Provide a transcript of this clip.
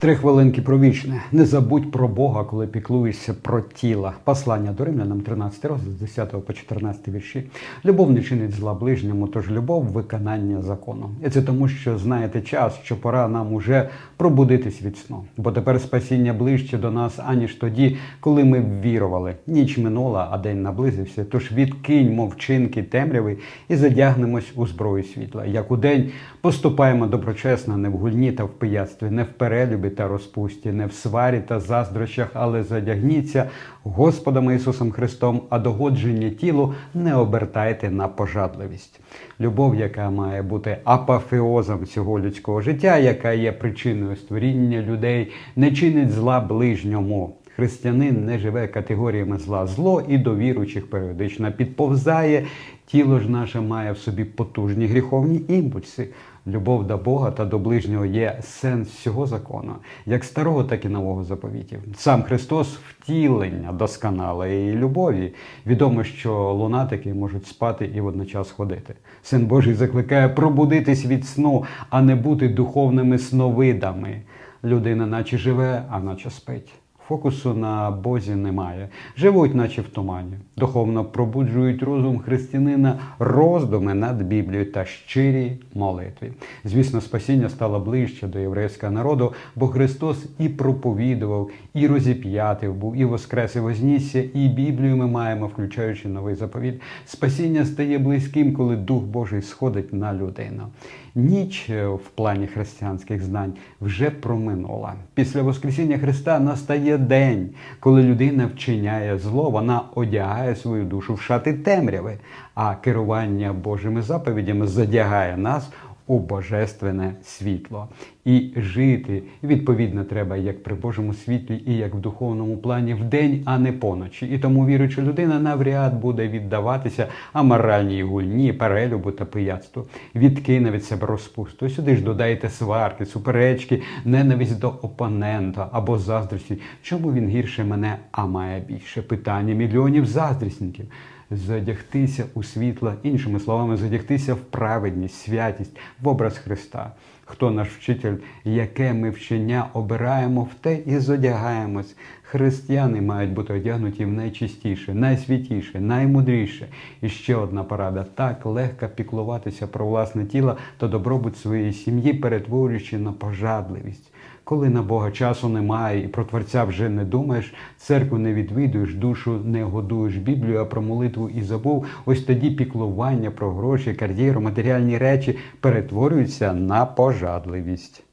Три хвилинки про вічне. Не забудь про Бога, коли піклуєшся про тіло. Послання до римлянам 13 розділ з 10 по 14 вірші. Любов не чинить зла ближньому, тож любов виконання закону. І це тому, що знаєте час, що пора нам уже пробудитись від сну. Бо тепер спасіння ближче до нас, аніж тоді, коли ми ввірували. Ніч минула, а день наблизився. Тож відкиньмо вчинки темряви і задягнемось у зброю світла. Як у день поступаємо доброчесно, не в гульні та в пияцтві, не в перелюбі та розпусті, не в сварі та заздрощах, але задягніться Господом Ісусом Христом, а догодження тілу не обертайте на пожадливість. Любов, яка має бути апофеозом цього людського життя, яка є причиною створіння людей, не чинить зла ближньому. Християнин не живе категоріями зла. Зло і до віруючих періодично підповзає. Тіло ж наше має в собі потужні гріховні імпульси. Любов до Бога та до ближнього є сенс всього закону, як старого, так і нового заповітів. Сам Христос втілення досконалої любові. Відомо, що лунатики можуть спати і водночас ходити. Син Божий закликає пробудитись від сну, а не бути духовними сновидами. Людина наче живе, а наче спить. Фокусу на Бозі немає. Живуть, наче в тумані. Духовно пробуджують розум християнина роздуми над Біблією та щирі молитві. Звісно, спасіння стало ближче до єврейського народу, бо Христос і проповідував, і розіп'ятив був, і воскрес, і вознісся, і Біблію ми маємо, включаючи новий заповіт. Спасіння стає близьким, коли Дух Божий сходить на людину. Ніч е, в плані християнських знань вже проминула. Після Воскресіння Христа настає день, коли людина вчиняє зло, вона одягає свою душу в шати темряви, а керування Божими заповідями задягає нас у божественне світло. І жити відповідно треба як при Божому світлі, і як в духовному плані вдень, а не поночі. І тому віруюча людина навряд буде віддаватися аморальній гульні, перелюбу та пияцтву. Відкине від себе розпусту. Сюди ж додайте сварки, суперечки, ненависть до опонента або заздрості. Чому він гірше мене, а має більше? Питання мільйонів заздрісників задягтися у світло, іншими словами, задягтися в праведність, святість, в образ Христа. Хто наш вчитель, яке ми вчення обираємо, в те і зодягаємось. Християни мають бути одягнуті в найчистіше, найсвятіше, наймудріше. І ще одна порада: так легко піклуватися про власне тіло та добробут своєї сім'ї, перетворюючи на пожадливість. Коли на Бога часу немає і про Творця вже не думаєш, церкву не відвідуєш, душу не годуєш Біблію, а про молитву і забув, ось тоді піклування про гроші, кар'єру, матеріальні речі перетворюються на пожадливість.